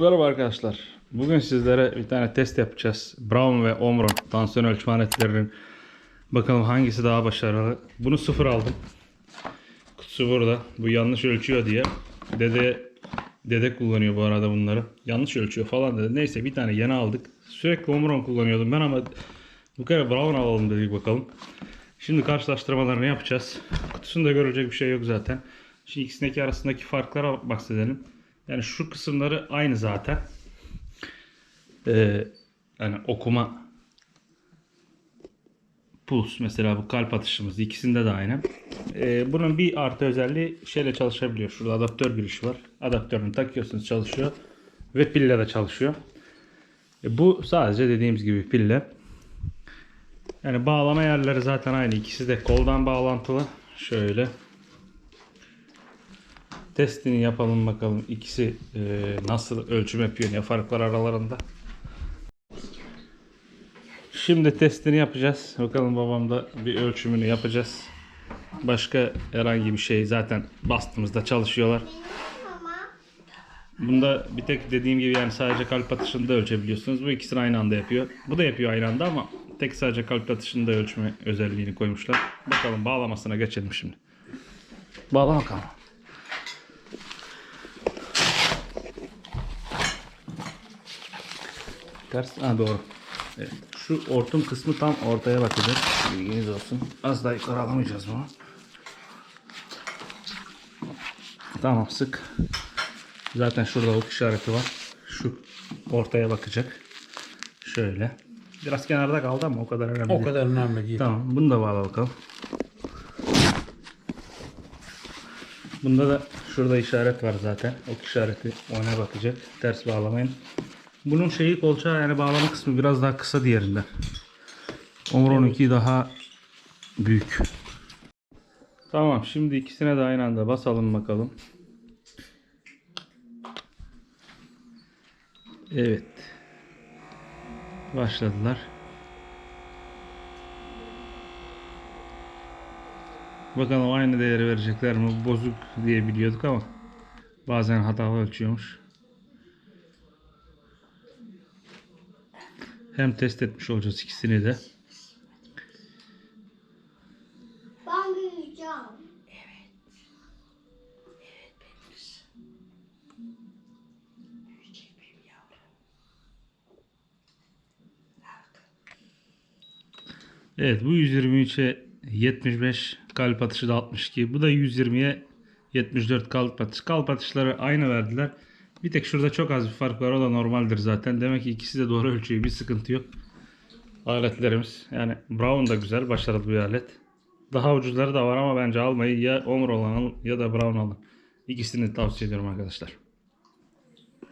Merhaba arkadaşlar. Bugün sizlere bir tane test yapacağız. Brown ve Omron tansiyon ölçme aletlerinin. Bakalım hangisi daha başarılı. Bunu sıfır aldım. Kutusu burada. Bu yanlış ölçüyor diye. Dede dede kullanıyor bu arada bunları. Yanlış ölçüyor falan dedi. Neyse bir tane yeni aldık. Sürekli Omron kullanıyordum ben ama bu kere Brown alalım dedik bakalım. Şimdi karşılaştırmalarını yapacağız. Kutusunda görülecek bir şey yok zaten. Şimdi ikisindeki arasındaki farklara bahsedelim. Yani şu kısımları aynı zaten. Ee, yani okuma puls mesela bu kalp atışımız ikisinde de aynı. Ee, bunun bir artı özelliği şeyle çalışabiliyor. Şurada adaptör girişi var. Adaptörünü takıyorsunuz çalışıyor. Ve pille de çalışıyor. E, bu sadece dediğimiz gibi pille. Yani bağlama yerleri zaten aynı. İkisi de koldan bağlantılı. Şöyle. Testini yapalım bakalım. İkisi e, nasıl ölçüm yapıyor, ne farklar aralarında. Şimdi testini yapacağız. Bakalım babam da bir ölçümünü yapacağız. Başka herhangi bir şey zaten bastığımızda çalışıyorlar. Bunda bir tek dediğim gibi yani sadece kalp atışını da ölçebiliyorsunuz. Bu ikisini aynı anda yapıyor. Bu da yapıyor aynı anda ama tek sadece kalp atışını da ölçme özelliğini koymuşlar. Bakalım bağlamasına geçelim şimdi. Bağla bakalım. Ters. Ha doğru. Evet. Şu ortum kısmı tam ortaya bakacak. Bilginiz olsun. Az daha yukarı alamayacağız bunu. Tamam sık. Zaten şurada ok işareti var. Şu ortaya bakacak. Şöyle. Biraz kenarda kaldı ama o kadar önemli O değil. kadar önemli değil. Tamam bunu da bağla bakalım. Bunda da şurada işaret var zaten. Ok işareti ona bakacak. Ters bağlamayın. Bunun şeyi kolçağı yani bağlama kısmı biraz daha kısa diğerinden. Omron 2 daha büyük. Tamam şimdi ikisine de aynı anda basalım bakalım. Evet. Başladılar. Bakalım aynı değeri verecekler mi? Bozuk diye biliyorduk ama bazen hatalı ölçüyormuş. Hem test etmiş olacağız ikisini de. Ben büyüyeceğim. Evet bu 123'e 75 kalp atışı da 62. Bu da 120'ye 74 kalp atışı. Kalp atışları aynı verdiler. Bir tek şurada çok az bir fark var. O da normaldir zaten. Demek ki ikisi de doğru ölçüyor. Bir sıkıntı yok. Aletlerimiz. Yani Brown da güzel. Başarılı bir alet. Daha ucuzları da var ama bence almayı ya Omron alın ya da Brown alın. İkisini tavsiye ediyorum arkadaşlar.